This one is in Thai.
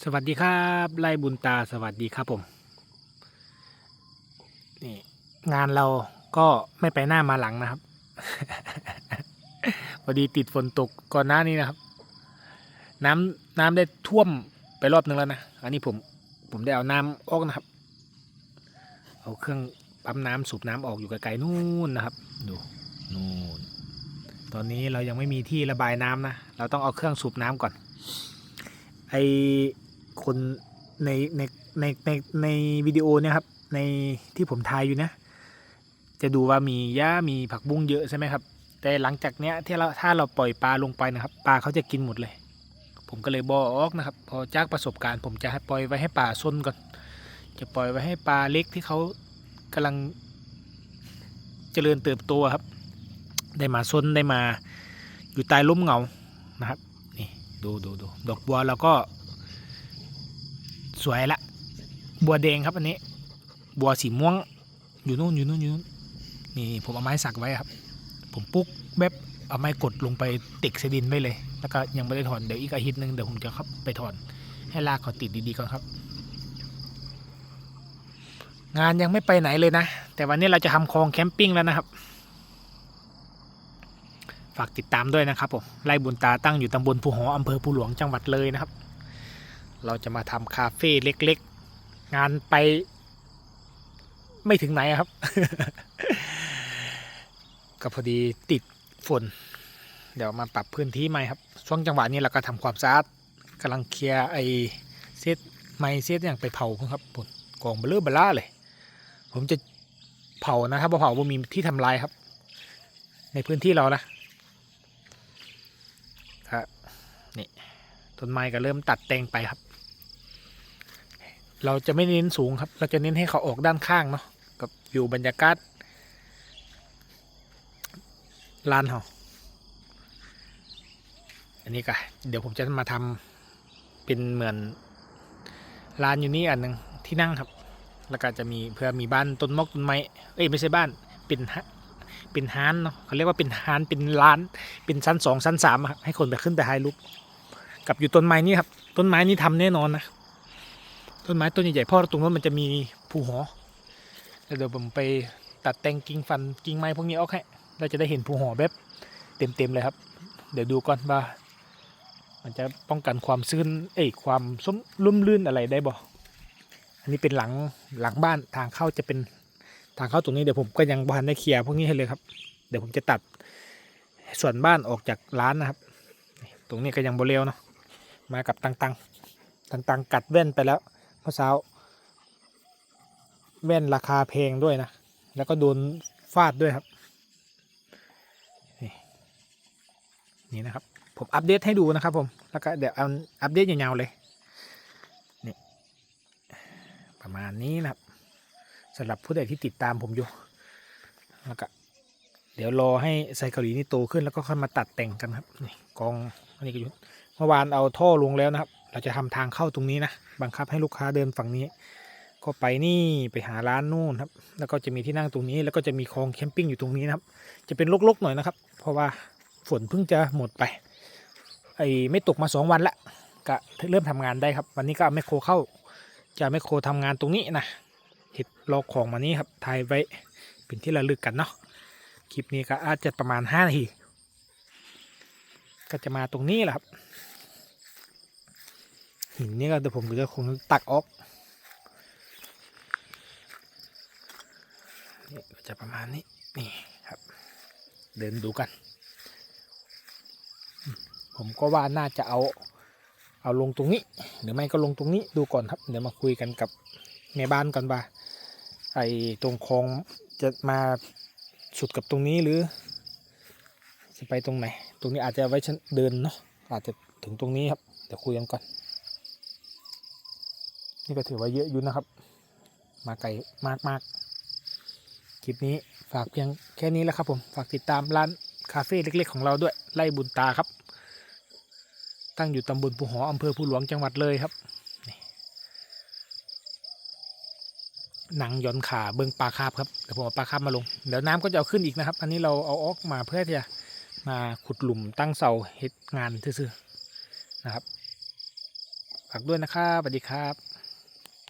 สวัสดีครับไล่บุญตาสวัสดีครับผมนี่งานเราก็ไม่ไปหน้ามาหลังนะครับ พอดีติดฝนตกก่อนหน้านี้นะครับ น้ำน้ำได้ท่วมไปรอบนึงแล้วนะอันนี้ผมผมได้เอาน้ำออกนะครับ เอาเครื่องปั๊มน้ำสูบน้ำออกอยู่ไกลๆนู่นนะครับดูนู่นตอนนี้เรายังไม่มีที่ระบายน้ำนะเราต้องเอาเครื่องสูบน้ำก่อนไอ คนในในในในในวิดีโอเนี่ยครับ ในที่ผมถ่ายอยู่นะ จะดูว่ามีหญ้ามีผักบุ้งเยอะใช่ไหมครับ แต่หลังจากเนี้ยที่เราถ้าเราปล่อยปลาลงไปนะครับปลาเขาจะกินหมดเลย ผมก็เลยบอกนะครับ พอจากประสบการณ์ ผมจะให้ปล่อยไว้ให้ปลาซนก่อน จะปล่อยไว้ให้ปลาเล็กที่เขากำลังเจริญเติบโตครับ ได้มาซนได้มาอยู่ใต้ร่มเงานะครับ นี่ดูดูดูดอกบัวเราก็ สวยละ บัวแดงครับอันนี้ บัวสีม่วง อยู่นู่นอยู่นู่นอยู่นู่นนี่ผมเอาไม้สักไว้ครับ ผมปุ๊กแบบเอาไม้กดลงไปติกเสดินไว้เลย แล้วก็ยังไม่ได้ถอน เดี๋ยวอีกอาทิตย์หนึงเดี๋ยวผมจะเข้าไปถอน ให้รากเขาติดดีๆก่อนครับ งานยังไม่ไปไหนเลยนะ แต่วันนี้เราจะทำคลองแคมปิ้งแล้วนะครับ ฝากติดตามด้วยนะครับผมไร่บุญตาตั้งอยู่ตำบลภูหออำเภอภูหลวงจังหวัดเลยนะครับ เราจะมาทำคาเฟ่เล็กๆ งานไป ไม่ถึงไหนครับ ก็พอดีติดฝน เดี๋ยวมาปรับพื้นที่ใหม่ครับ ช่วงจังหวะนี้เราก็ทำความสะอาดกำลังเคลียร์ไอเซตไม้เซตอย่างไปเผาครับผมกองเบลเลอเบล่าเลย ผมจะเผานะถ้าบ่เผาบ่มีที่ทำลายครับ ในพื้นที่เรานะครับนี่ต้นไม้ก็เริ่มตัดแต่งไปครับ เราจะไม่เน้นสูงครับ เราจะเน้นให้เขาออกด้านข้างเนาะกับอยู่บรรยากาศลานเขาอันนี้ก็เดี๋ยวผมจะมาทำเป็นเหมือนลานอยู่นี่อันหนึ่งที่นั่งครับ แล้วก็จะมีเพื่อมีบ้านต้นมอกต้นไม้เอ้ยไม่ใช่บ้านเป็นฮะเป็นฮานเนาะเขาเรียกว่าเป็นฮานเป็นร้าน เป็นชั้นสองชั้นสามครับให้คนไปขึ้นไปถ่ายรูปกับอยู่ต้นไม้นี่ครับ ต้นไม้นี่ทำแน่นอนนะ ต้นไม้ต้นใหญ่ๆพราะตรงนั้นมันจะมีภูหอแล้วเดี๋ยวผมไปตัดแต่งกิ่งฟันกิ่งไม้พวกนี้ออกให้เราจะได้เห็นภูหอแบบเต็มๆเลยครับ เดี๋ยวดูก่อนว่า มันจะป้องกันความชื้นเอ้ยความส้มลุ่มลื่นอะไรได้บ่อันนี้เป็นหลังหลังบ้านทางเข้าจะเป็นทางเข้าตรงนี้เดี๋ยวผมก็ยังบานได้เคลียร์พวกนี้ให้เลยครับ เดี๋ยวผมจะตัดส่วนบ้านออกจากร้านนะครับ ตรงนี้ก็ยังโบเรวเนาะมากับตังตังตังตังกัดแว่นไปแล้ว เมื่อเช้าแว่นราคาแพงด้วยนะ แล้วก็โดนฟาดด้วยครับ นี่นะครับ ผมอัปเดตให้ดูนะครับผม แล้วก็เดี๋ยวเอาอัปเดตยาวๆเลย นี่ ประมาณนี้นะครับสำหรับผู้ใดที่ติดตามผมอยู่ แล้วก็เดี๋ยวรอให้ไซเกาหลีนี่โตขึ้นแล้วก็ค่อยมาตัดแต่งกันครับ นี่กองอันนี้ก็ยู่เมื่อวานเอาท่อลงแล้วนะครับ เราจะทำทางเข้าตรงนี้นะ บังคับให้ลูกค้าเดินฝั่งนี้ ก็ไปนี่ไปหาร้านนู่นครับ แล้วก็จะมีที่นั่งตรงนี้ แล้วก็จะมีคลองแคมปิ้งอยู่ตรงนี้นะครับ จะเป็นรกๆหน่อยนะครับ เพราะว่าฝนเพิ่งจะหมดไป ไอ้ไม่ตกมาสองวันละก็เริ่มทำงานได้ครับ วันนี้ก็เอาแมโครเข้า จะแมโครทำงานตรงนี้นะเห็ดรอของมานี้ครับถ่ายไว้เป็นที่ระลึกกันเนาะ คลิปนี้ก็อาจจะประมาณ5นาที ก็จะมาตรงนี้แหละครับ หินนี่ก็เดี๋ยวผมก็จะคงตักออกนี่ก็จะประมาณนี้นี่ครับ เดินดูกัน ผมก็ว่าน่าจะเอา เอาลงตรงนี้ หรือไม่ก็ลงตรงนี้ดูก่อนครับ เดี๋ยวมาคุยกันกับแม่บ้านก่อนว่าไอ้ตรงคลองจะมาสุดกับตรงนี้หรือ จะไปตรงไหน ตรงนี้อาจจะไว้ชั้นเดินเนาะอาจจะถึงตรงนี้ครับ เดี๋ยวคุยกันก่อน นี่ก็ถือว่าเยอะอยู่นะครับ มาไกลมากมากๆคลิปนี้ฝากเพียงแค่นี้แล้วครับผม ฝากติดตามร้านคาเฟ่เล็ก ๆ ของเราด้วย ไล่บุญตาครับ ตั้งอยู่ตำบลภูหออำเภอภูหลวงจังหวัดเลยครับหนังย่อนขาเบิ้งปลาคาบครับเดี๋ยวผมเอาปลาคาบมาลงเดี๋ยวน้ำก็จะเอาขึ้นอีกนะครับ อันนี้เราเอาออกมาเพื่อที่จะมาขุดหลุมตั้งเสาเฮ็ดงานซื่อๆนะครับฝากด้วยนะครับสวัสดีครับ